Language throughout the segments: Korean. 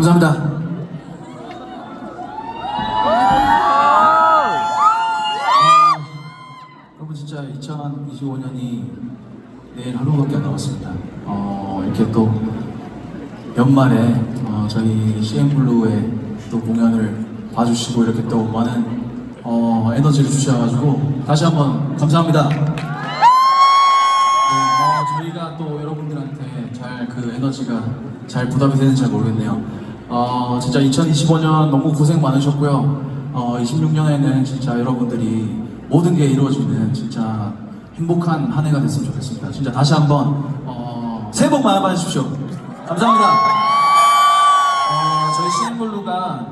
감사합니다. 아, 여러분 진짜 2025년이 내일 하루밖에 안 남았습니다. 어, 이렇게 또 연말에 어, 저희 CN블루의 또 공연을 봐주시고 이렇게 또 많은 어, 에너지를 주셔가지고 다시 한번 감사합니다. 네, 어, 저희가 또 여러분들한테 잘 그 에너지가 잘 부담이 되는지 잘 모르겠네요. 어, 진짜 2025년 너무 고생 많으셨고요. 어, 26년에는 진짜 여러분들이 모든 게 이루어지는 진짜 행복한 한 해가 됐으면 좋겠습니다. 진짜 다시 한번 어, 새해 복 많이 받으십시오. 감사합니다. 어, 저희 CN블루가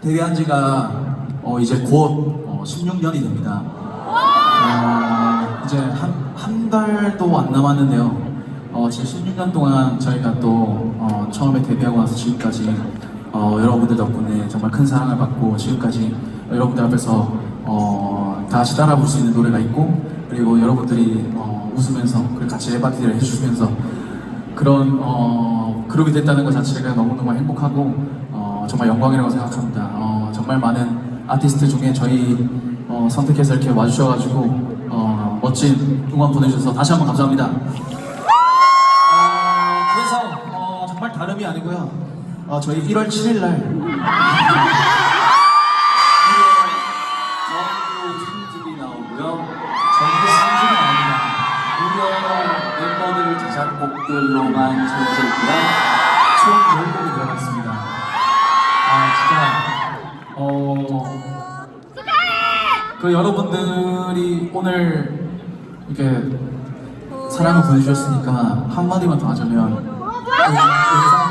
데뷔한 지가 어, 이제 곧 어, 16년이 됩니다. 어, 이제 한, 한 달도 안 남았는데요. 어, 지금 16년 동안 저희가 또 어, 처음에 데뷔하고 나서 지금까지 어, 여러분들 덕분에 정말 큰 사랑을 받고 지금까지 여러분들 앞에서 어, 다 같이 따라 부를 수 있는 노래가 있고 그리고 여러분들이 어, 웃으면서 그리고 같이 에바티를 해주시면서 그런 어, 그룹이 됐다는 것 자체가 너무너무 행복하고 어, 정말 영광이라고 생각합니다. 어, 정말 많은 아티스트 중에 저희 어, 선택해서 이렇게 와주셔가지고 어, 멋진 응원 보내주셔서 다시 한번 감사합니다. 다름이 아니고요. 어, 저희 1월 7일 날 전부 3집이 나오고요. 전국 3집이 나옵니다. 무려 멤버들 자작곡들로만 있고요. 총 10곡이 들어가 있습니다. 아, 진짜, 어, 그 여러분들이 오늘 이렇게 사랑을 보내주셨으니까 한마디만 더 하자면, 여기, 여기서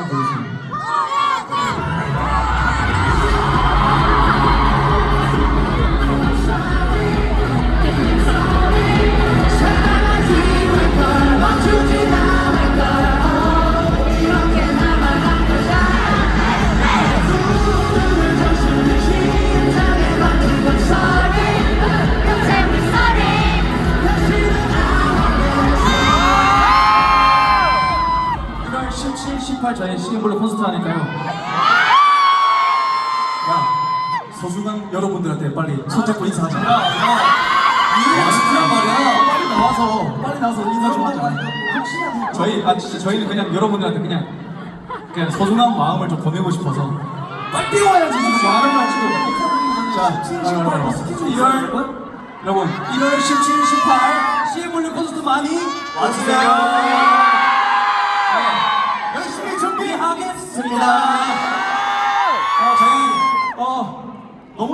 17, 18 저희 CN블루 콘서트 하니까요. 야, 소중한 여러분들한테 빨리 손잡고 인사하자. 야, 야, 아쉽단 말이야. 빨리 나와서, 빨리 나와서 인사 좀 하자. 저희, 아, 진짜 저희는 그냥 여러분들한테 그냥, 그냥 소중한 마음을 좀 보내고 싶어서. 빨리 와야지, 지금 말을 마시고. 자, 1월, 여러분, 1월 17, 18, CN블루 콘서트 많이 와주세요.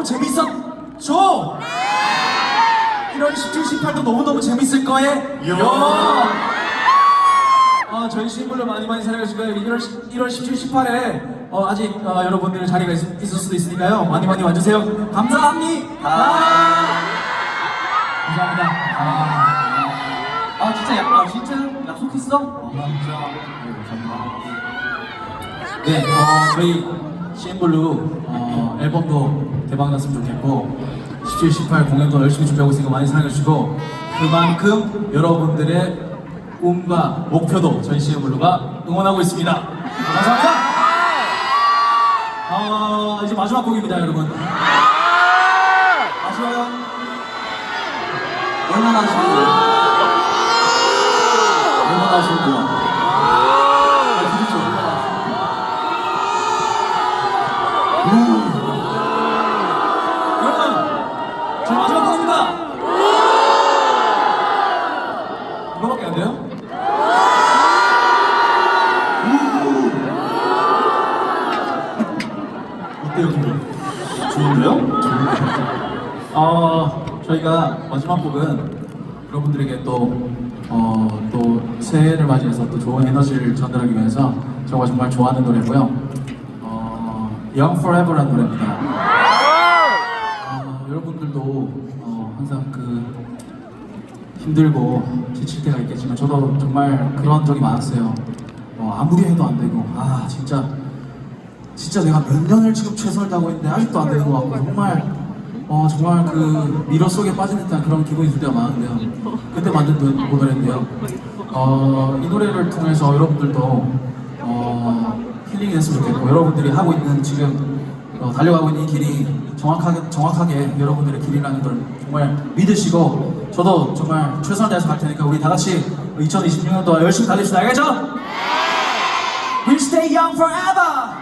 너무 재밌었죠? 1월 17, 18도 너무너무 재밌을 거예요. 어, 저희 신분을 많이 많이 사랑해주시고요. 1월, 1월 17, 18에 어, 아직 어, 여러분들 자리가 있, 있을 수도 있으니까요. 많이 많이 와주세요. 감사합니다. 감사합니다. 아, 아 진짜 약, 아 진짜 약속했어? 어, 진짜. 네, 감사합니다. 네, 어, 저희 CN블루 어, 앨범도 대박 났으면 좋겠고 17, 18 공연도 열심히 준비하고 있으니까 많이 사랑해주시고 그만큼 여러분들의 꿈과 목표도 저희 CN블루가 응원하고 있습니다. 감사합니다. 어, 이제 마지막 곡입니다, 여러분. 아쉬워요. 얼마나 아쉽고 얼마나 아쉽고 아, 어때요, 기분? 좋은데요? 어, 저희가 마지막 곡은 여러분들에게 또, 어, 또 새해를 맞이해서 또 좋은 에너지를 전달하기 위해서 저가 정말 좋아하는 노래고요. 어, Young Forever라는 노래입니다. 어, 여러분들도 어, 항상 그 힘들고 지칠 때가 있겠지만 저도 정말 그런 적이 많았어요. 어, 아무리 해도 안 되고 아 진짜 진짜 내가 몇 년을 지금 최선을 다하고 있는데 아직도 안 되는 것 같고 정말 어 정말 그 미러 속에 빠진 듯한 그런 기분이 들 때가 많은데요. 그때 만든 노- 그 노래인데요. 어 이 노래를 통해서 여러분들도 어 힐링이 됐으면 좋겠고 여러분들이 하고 있는 지금 어, 달려가고 있는 이 길이 정확하게 정확하게 여러분들의 길이라는 걸 정말 믿으시고 저도 정말 최선을 다해서 갈 테니까 우리 다 같이 2026년도 열심히 달립시다 알겠죠? We'll stay young forever.